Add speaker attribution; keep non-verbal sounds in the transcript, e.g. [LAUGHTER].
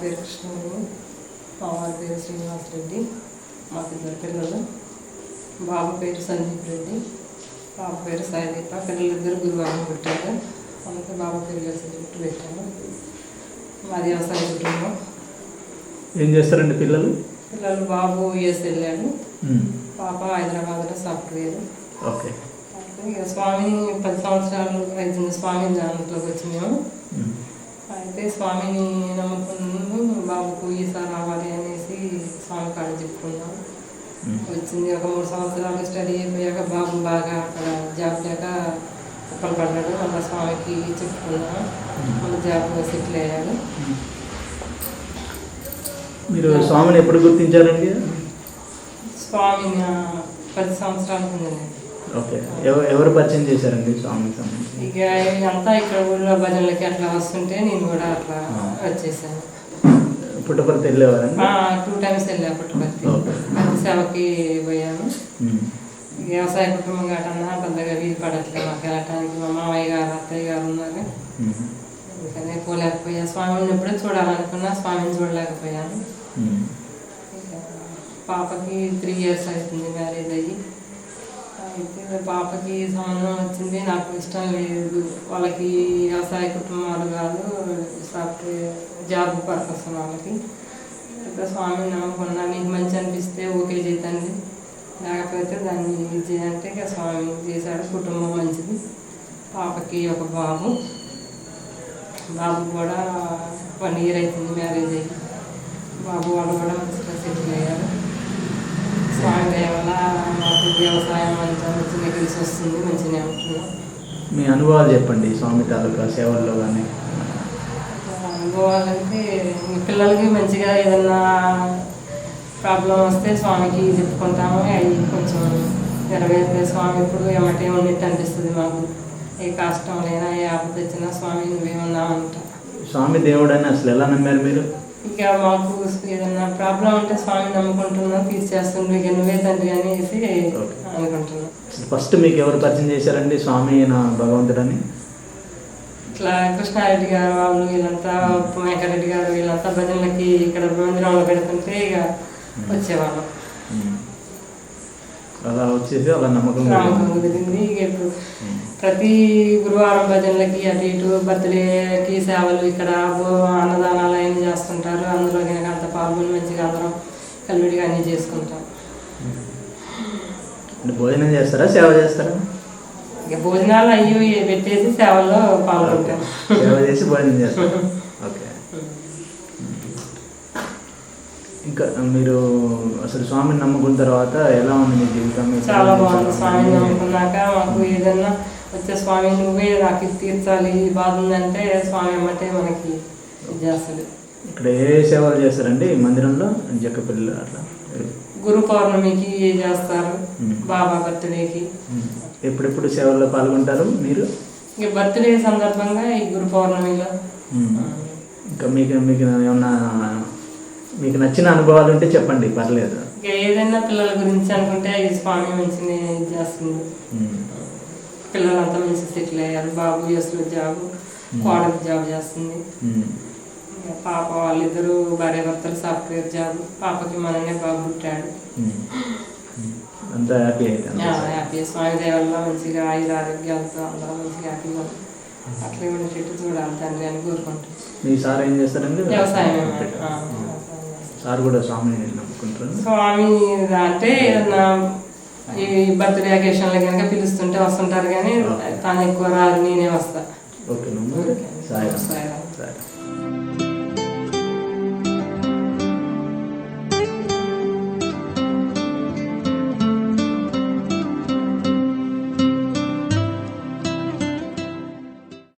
Speaker 1: పేరు కృష్ణమూర్తి మా వారి పేరు శ్రీనివాస్ రెడ్డి మాకు ఇద్దరు పిల్లలు. బాబు పేరు సందీప్ రెడ్డి పాప పేరు సాయిదీప పిల్లలు ఇద్దరు గురువారం పుట్టారు. అందుకే బాబు పేరు కలిసి చుట్టూ పెట్టాను మాది వ్యవసాయ కుటుంబం.
Speaker 2: ఏం చేస్తారండి పిల్లలు?
Speaker 1: పిల్లలు బాబు యుఎస్ వెళ్ళాడు. పాప హైదరాబాద్లో సాఫ్ట్వేర్.
Speaker 2: ఓకే.
Speaker 1: స్వామి పది సంవత్సరాలు స్వామి దాంట్లోకి వచ్చి మేము
Speaker 2: మ్మ్.
Speaker 1: అయితే స్వామిని నమ్ముకున్నాము బాబుకు ఈసారి రావాలి అనేసి స్వామి కాడ చెప్పుకున్నాం. వచ్చింది ఒక మూడు సంవత్సరాలు స్టడీ అయిపోయాక బాబు బాగా అక్కడ జాబ్ లేక కుప్పలు పడ్డాడు మళ్ళీ స్వామికి చెప్పుకున్నాం. మళ్ళీ జాబ్ సెటిల్ అయ్యాడు.
Speaker 2: మీరు స్వామిని ఎప్పుడు గుర్తించారండి?
Speaker 1: స్వామిని పది సంవత్సరాల కిందనే
Speaker 2: ఓకే. ఎవ- ఎవరు పరిచయం చేశారండి సంబంధించి?
Speaker 1: ఇక అంతా ఇక్కడ ఊళ్ళో భజనలకి అట్లా వస్తుంటే నేను కూడా అట్లా వచ్చేసాను.
Speaker 2: పుట్టపర్తి వెళ్ళేవారండి?
Speaker 1: టూ టైమ్స్ వెళ్ళా పుట్టపర్తి. సేవకి పోయాను
Speaker 2: మ్మ్.
Speaker 1: వ్యవసాయ కుటుంబం గట్టన్నా పెద్దగా వీలు పడట్లేదు మాకు వెళ్ళటానికి. మా మామయ్య గారు అత్తయ్య గారు ఉన్నారు. అందుకనే పోలేకపోయా. స్వామిని ఎప్పుడూ చూడాలనుకున్నా స్వామిని చూడలేకపోయాను. పాపకి త్రీ ఇయర్స్ అవుతుంది మ్యారేజ్ అయ్యి. అయితే పాపకి సంబంధం వచ్చింది. నాకు ఇష్టం లేదు. వాళ్ళకి వ్యవసాయ కుటుంబాలు కాదు సాఫ్ట్వేర్ జాబ్ పర్పస్ వాళ్ళకి. అయితే స్వామిని నమ్మకున్నా నీకు మంచి అనిపిస్తే ఓకే చేతండి లేకపోతే దాన్ని ఇది చేయంటే ఇక స్వామి చేశాడు. కుటుంబం మంచిది. పాపకి ఒక బాబు. బాబు కూడా వన్ ఇయర్ అవుతుంది మ్యారేజ్ అయ్యి. బాబు వాళ్ళు కూడా మంచిగా సెటిల్ అయ్యారు స్వామి దయ వల్ల మాకు వ్యవసాయం అంతా మంచిగా కలిసి వస్తుంది మంచిగానే ఉంటున్నాం
Speaker 2: మీ అనుభవాలు చెప్పండి స్వామి తాలూకా సేవల్లో కానీ.
Speaker 1: అనుభవాలంటే పిల్లలకి మంచిగా ఏదన్నా ప్రాబ్లం వస్తే స్వామికి చెప్పుకుంటాము. అవి కొంచెం నెరవేరితే స్వామి ఇప్పుడు ఎమ్మటే ఉన్నట్టు అనిపిస్తుంది మాకు. ఏ కష్టం లేనా ఏ ఆపద వచ్చినా స్వామి నువ్వేమన్నా అంట
Speaker 2: స్వామి దేవుడు అని అసలు ఎలా నమ్మారు మీరు?
Speaker 1: ఇక మాకు ఏదన్నా ప్రాబ్లం ఉంటే స్వామి నమ్ముకుంటున్నాం తీర్చేస్తుండ్రు ఇక నువ్వే తండ్రి అనేసి అనుకుంటున్నాం.
Speaker 2: ఫస్ట్ మీకు ఎవరు పరిచయం చేశారండి స్వామి అయిన భగవంతుడని?
Speaker 1: ఇట్లా కృష్ణారెడ్డి గారు వాళ్ళు వీళ్ళంతా మేకరెడ్డి గారు వీళ్ళంతా భజనలకి ఇక్కడ మందిరంలో పెడుతుంటే ఇక వచ్చేవాళ్ళం.
Speaker 2: అలా వచ్చేసి అలా నమ్మకం.
Speaker 1: కుదిరింది. ప్రతి గురువారం భజనలకి అటు ఇటు బర్త్డేకి సేవలు ఇక్కడ అన్నదానాలు అన్నీ చేస్తుంటారు. అందులో కనుక అంత పాల్గొని మంచిగా అందరం కలివిడిగా అన్నీ చేసుకుంటాం.
Speaker 2: భోజనం చేస్తారా? సేవ చేస్తారా?
Speaker 1: ఇక భోజనాలు అయ్యి పెట్టేసి సేవల్లో పాల్గొంటాం.
Speaker 2: సేవ చేసి భోజనం చేస్తారు. [LAUGHS] ఓకే. ఇంకా మీరు అసలు స్వామిని నమ్ముకున్న తర్వాత ఎలా ఉంది మీ జీవితం?
Speaker 1: చాలా బాగుంది. స్వామిని నమ్ముకున్నాక మాకు ఏదన్నా వచ్చే స్వామి నువ్వే నాకు తీర్చాలి ఈ బాధ ఉందంటే స్వామి అమ్మటే మనకి ఇది చేస్తాడు
Speaker 2: ఇక్కడ ఏ సేవలు చేస్తారండి మందిరంలో? జక్క పిల్లలు అట్లా?
Speaker 1: గురు పౌర్ణమికి చేస్తారు. బాబా బర్త్డేకి.
Speaker 2: ఎప్పుడెప్పుడు సేవల్లో పాల్గొంటారు మీరు?
Speaker 1: ఇక బర్త్డే సందర్భంగా ఈ గురు పౌర్ణమిలో.
Speaker 2: ఇంకా మీకు మీకు ఏమన్నా మీకు నచ్చిన అనుభవాలు ఉంటే చెప్పండి పర్లేదు.
Speaker 1: ఏదైనా పిల్లల గురించి అనుకుంటే ఈ స్వామి ఇది చేస్తుంది. పిల్లలంతా మంచి సెటిల్ అయ్యారు. బాబు యూఎస్లో జాబ్ కోడలు జాబ్ చేస్తుంది. పాప వాళ్ళిద్దరూ భార్య భర్తలు సాఫ్ట్వేర్ జాబ్ పాపకి మననే బాబు పుట్టాడు.
Speaker 2: అంతా హ్యాపీ
Speaker 1: స్వామి దేవల్ల మంచిగా ఆయుర ఆరోగ్యాలతో అందరూ మంచిగా హ్యాపీగా. అట్లే ఉండేటట్టు చూడాలి తండ్రి అని కోరుకుంటాం
Speaker 2: మీ సార్ ఏం చేస్తారండి?
Speaker 1: వ్యవసాయం
Speaker 2: సార్ కూడా స్వామిని నమ్ముకుంటారు
Speaker 1: స్వామి అంటే ఏదన్నా ఈ బర్త్డే అకేషన్లు కనుక పిలుస్తుంటే వస్తుంటారు కానీ తను ఎక్కువ రాదు నేనే వస్తా.
Speaker 2: ఓకే సాయి
Speaker 1: సాయి